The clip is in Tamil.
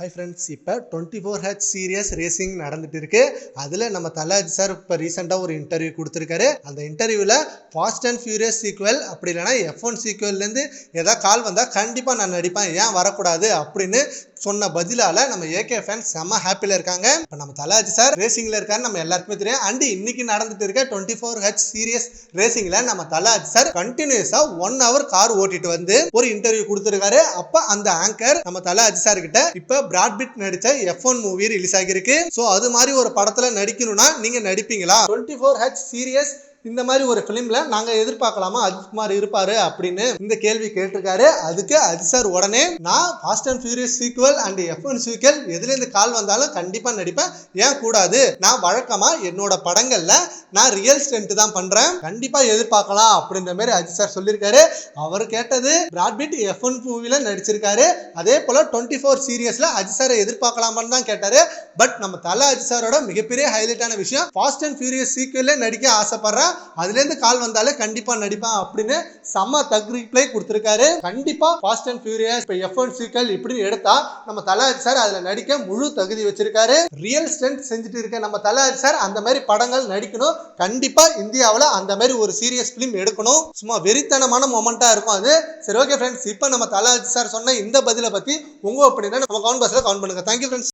ஹை ஃப்ரெண்ட்ஸ் இப்போ twenty four H series racing நடந்துட்டு இருக்கு அதில் நம்ம தலாஜி சார் இப்போ ரீசெண்டாக ஒரு இன்டர்வியூ கொடுத்துருக்காரு. அந்த இன்டர்வியூவில் ஃபாஸ்ட் அண்ட் ஃபியூரியஸ் சீக்குவல் அப்படி இல்லைனா எஃப் ஒன் சீக்குவல்லேருந்து ஏதாவது கால் வந்தால் கண்டிப்பாக நான் நடிப்பேன். ஏன் வரக்கூடாது அப்படின்னு சொன்ன பதிலால் நம்ம ஏகே ஃபேன்ஸ் செம்ம ஹாப்பியில் இருக்காங்க. இப்போ நம்ம தலாஜி சார் ரேசிங்கில் இருக்காரு நம்ம எல்லாருக்குமே தெரியும். அண்ட் இன்னைக்கு நடந்துட்டு இருக்க டுவெண்ட்டி ஃபோர் ஹெச் சீரியஸ் ரேசிங்கில் நம்ம தலாஜி சார் கண்டினியூஸாக ஒன் ஹவர் கார் ஓட்டிட்டு வந்து ஒரு இன்டர்வியூ கொடுத்துருக்காரு. அப்போ அந்த ஆங்கர் நம்ம தலாஜி சார் கிட்ட இப்போ பிராட்பிட் நடிச்ச எஃப் ஒன் மூவி ரிலீஸ் ஆகிருக்கு ஸோ அது மாதிரி ஒரு படத்துல நடிக்கணும்னா நீங்க நடிப்பீங்களா? டுவெண்ட்டி ஃபோர் ஹெச் சீரியஸ் இந்த மாதிரி ஒரு ஃபிலிமில் நாங்கள் எதிர்பார்க்கலாமா? அஜித்குமார் இருப்பார் அப்படின்னு இந்த கேள்வி கேட்டிருக்காரு. அதுக்கு அஜித் சார் உடனே நான் fast and furious sequel and F one sequel எதுலேருந்து கால் வந்தாலும் கண்டிப்பாக நடிப்பேன். ஏன் கூடாது? நான் வழக்கமாக என்னோட படங்களில் நான் ரியல் ஸ்டென்ட் தான் பண்ணுறேன் கண்டிப்பாக எதிர்பார்க்கலாம். அப்படின்ற மாதிரி அஜித் சார் சொல்லியிருக்காரு. அவர் கேட்டது பிராட்பிட் எஃப் ஒன் மூவியில் நடிச்சிருக்காரு. அதே போல் டுவெண்ட்டி ஃபோர் சீரியஸில் அஜித் சாரை எதிர்பார்க்கலாமான்னு தான் கேட்டார். பட் நம்ம தலை அஜித் சாரோட மிகப்பெரிய ஹைலைட்டான விஷயம் ஃபாஸ்ட் அண்ட் ஃபியூரியஸ் சீக்குவலே நடிக்க ஆசைப்படுறேன். அதுலேருந்து கால் வந்தாலே கண்டிப்பா நடிப்பேன் அப்படின்னு செம்ம தக் ரிப்ளை கொடுத்துருக்காரு. கண்டிப்பா ஃபாஸ்ட் அண்ட் ஃபியூரியஸ் இப்போ எஃப் ஒன் சீக்கல் இப்படின்னு எடுத்தா நம்ம தல சார் அதில் நடிக்க முழு தகுதி வச்சிருக்காரு. ரியல் ஸ்டென்ட் செஞ்சுட்டு இருக்க நம்ம தல சார் அந்த மாதிரி படங்கள் நடிக்கணும். கண்டிப்பா இந்தியாவில் அந்த மாதிரி ஒரு சீரியஸ் ஃபிலிம் எடுக்கணும். சும்மா வெறித்தனமான மொமெண்ட்டாக இருக்கும் அது. சரி ஓகே ஃப்ரெண்ட்ஸ் இப்போ நம்ம தல சார் சொன்ன இந்த பதிலை பத்தி உங்க அப்படின்னா நம்ம கவுண்ட் பாஸ்ல கவுண்ட் பண்ணுங்கள் தேங்க்யூ ஃப்ரெண்ட்ஸ்